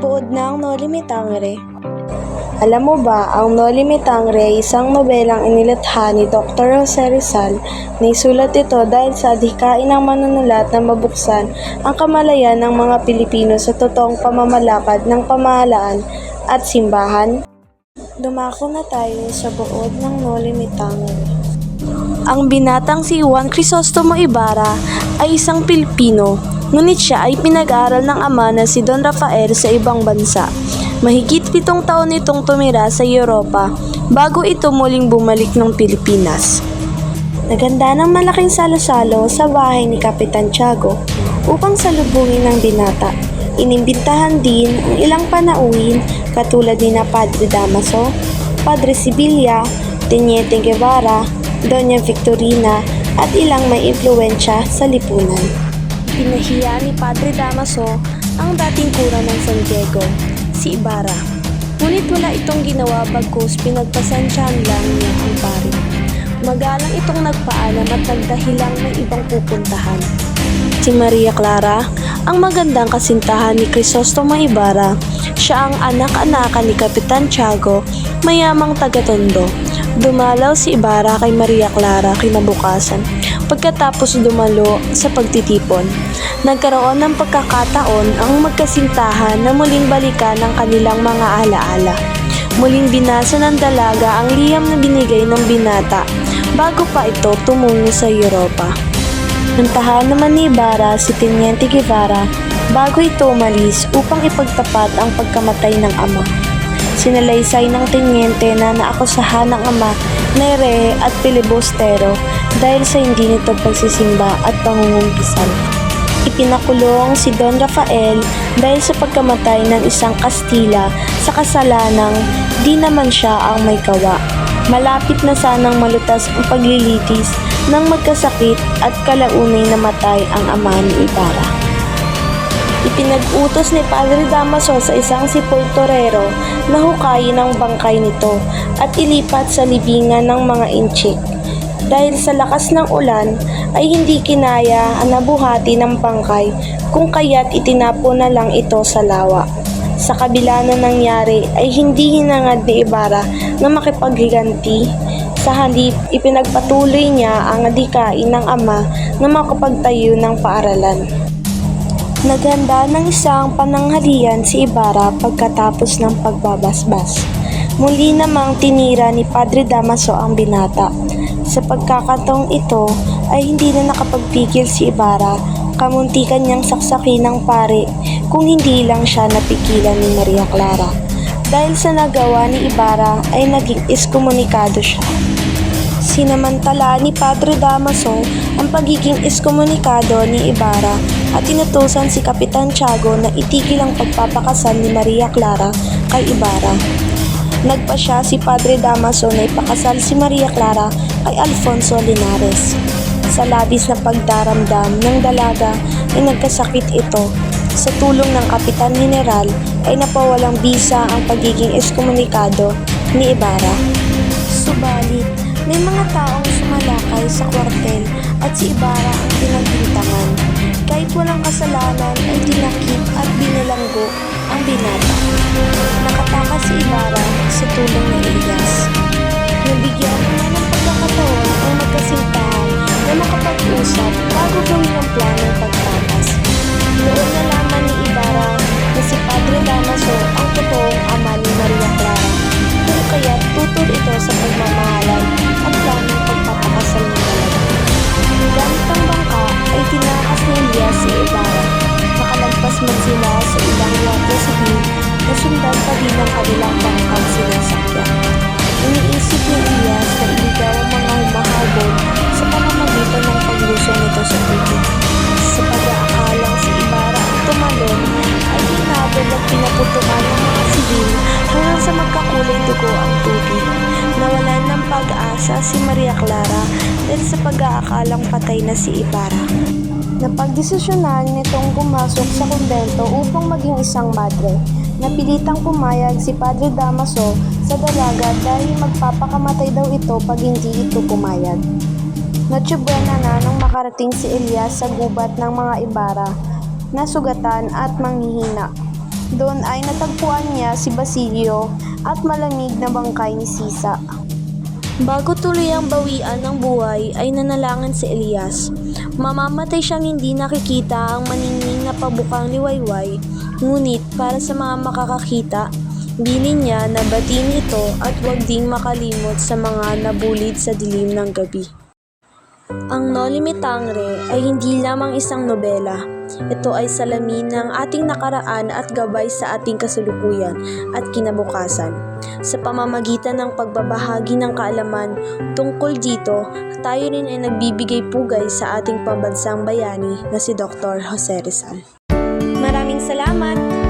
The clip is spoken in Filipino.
Buod ng Noli Me Tangere Alam mo ba, ang Noli Me Tangere ay isang nobelang inilatha ni Dr. Jose Rizal na isulat ito dahil sa adhikain ng manunulat na mabuksan ang kamalayan ng mga Pilipino sa totoong pamamalakad ng pamahalaan at simbahan. Dumako na tayo sa buod ng Noli Me Tangere. Ang binatang si Juan Crisostomo Ibarra ay isang Pilipino, ngunit siya ay pinag-aral ng ama na si Don Rafael sa ibang bansa. Mahigit pitong taon itong tumira sa Europa bago ito muling bumalik ng Pilipinas. Naganda ng malaking salo-salo sa bahay ni Kapitan Tiago upang salubungin ng binata. Inimbitahan din ang ilang panauhin katulad ni na Padre Damaso, Padre Sibilia, Teniente Guevara, Doña Victorina at ilang may impluensya sa lipunan. Pinahiya ni Padre Damaso ang dating kura ng San Diego, si Ibarra. Ngunit wala itong ginawa bagkus pinagpasensyahan lang niya ang pari. Magalang itong nagpaalam at nagdahilang may ibang pupuntahan. Si Maria Clara, ang magandang kasintahan ni Crisostomo Ibarra, siya ang anak-anakan ni Kapitan Tiago, mayamang taga-tondo. Dumalaw si Ibarra kay Maria Clara kinabukasan pagkatapos dumalo sa pagtitipon. Nagkaroon ng pagkakataon ang magkasintahan na muling balikan ang kanilang mga alaala. Muling binasa ng dalaga ang liyam na binigay ng binata bago pa ito tumungo sa Europa. Nantahan naman ni Ibarra si Teniente Guevara bago ito umalis upang ipagtapat ang pagkamatay ng ama. Sinalaysay ng tenyente na naakusahan ng ama, Nere at Pilibustero dahil sa hindi nito pagsisimba at pangungumpisal. Ipinakulong si Don Rafael dahil sa pagkamatay ng isang Kastila sa kasalanang di naman siya ang may kawa. Malapit na sanang malutas ang paglilitis nang magkasakit at kalaunay namatay ang ama ni Ibarra. Ipinag-utos ni Padre Damaso sa isang sepulturero na hukayin ang bangkay nito at ilipat sa libingan ng mga inchik. Dahil sa lakas ng ulan ay hindi kinaya ang nabuhati ng bangkay kung kaya't itinapo na lang ito sa lawa. Sa kabila na nangyari ay hindi hinangad ni Ibarra na makipaghiganti sa halip ipinagpatuloy niya ang adikain ng ama na makapagtayo ng paaralan. Naganda ng isang pananghalian si Ibarra pagkatapos ng pagbabasbas. Muli namang tinira ni Padre Damaso ang binata. Sa pagkakataong ito ay hindi na nakapagpigil si Ibarra kamuntikan niyang saksakin ng pare kung hindi lang siya napigilan ni Maria Clara. Dahil sa nagawa ni Ibarra ay naging iskomunikado siya. Sinamantala ni Padre Damaso ang pagiging iskomunikado ni Ibarra at inutusan si Kapitan Tiago na itigil ang pagpapakasal ni Maria Clara kay Ibarra. Nagpa siya si Padre Damaso na ipakasal si Maria Clara kay Alfonso Linares. Sa labis na pagdaramdam ng dalaga ay nagkasakit ito. Sa tulong ng Kapitan General ay napawalang bisa ang pagiging eskomunikado ni Ibarra. Subalit, may mga taong sumalakay sa kwartel at si Ibarra ang pinagbintangan. Kahit walang kasalanan ay dinakip at binalanggo ang binata. Nakatakas si Ibarra sa tulong ni Elias. Nabigyan naman ng pagkakataon ang magkasintahan na makapag-usap bago gawin ang planong pagtakas. Noon nalaman ni Ibarra na si Padre Damaso ang totoong ama ni Maria Clara kung kaya tutol ito sa pagmamahalan si Ibarra. Nakalagpas man sila sa ilang water sibil na sundan pa din ang kanilang bangkang sinasakyan. Iniisip ni Elias na iligaw ang mga humahabol sa pamamagitan ng paglusong nito sa tubig. Sa pag-aakalang si Ibarra ang tumalon ay hinabol at pinaputukan ng mga sibil hanggang sa magkakulay dugo ang tubig. Nawalan ng pag-asa si Maria Clara dahil sa pag-aakalang patay na si Ibarra. Napagdesisyonan nitong pumasok sa kumbento upang maging isang madre. Napilitang pumayag si Padre Damaso sa dalaga dahil magpapakamatay daw ito pag hindi ito pumayag. Natsubena na nang makarating si Elias sa gubat ng mga Ibarra, nasugatan at manghihina. Doon ay natagpuan niya si Basilio at malamig na bangkay ni Sisa. Bago tuloy ang bawian ng buhay ay nanalangin si Elias. Mamamatay siyang hindi nakikita ang maningning na pabukang liwayway, ngunit para sa mga makakakita, bilin niya na batiin ito at huwag ding makalimot sa mga nabulid sa dilim ng gabi. Ang Noli Me Tangere ay hindi lamang isang nobela. Ito ay salamin ng ating nakaraan at gabay sa ating kasalukuyan at kinabukasan. Sa pamamagitan ng pagbabahagi ng kaalaman tungkol dito, tayo rin ay nagbibigay pugay sa ating pambansang bayani na si Dr. Jose Rizal. Maraming salamat!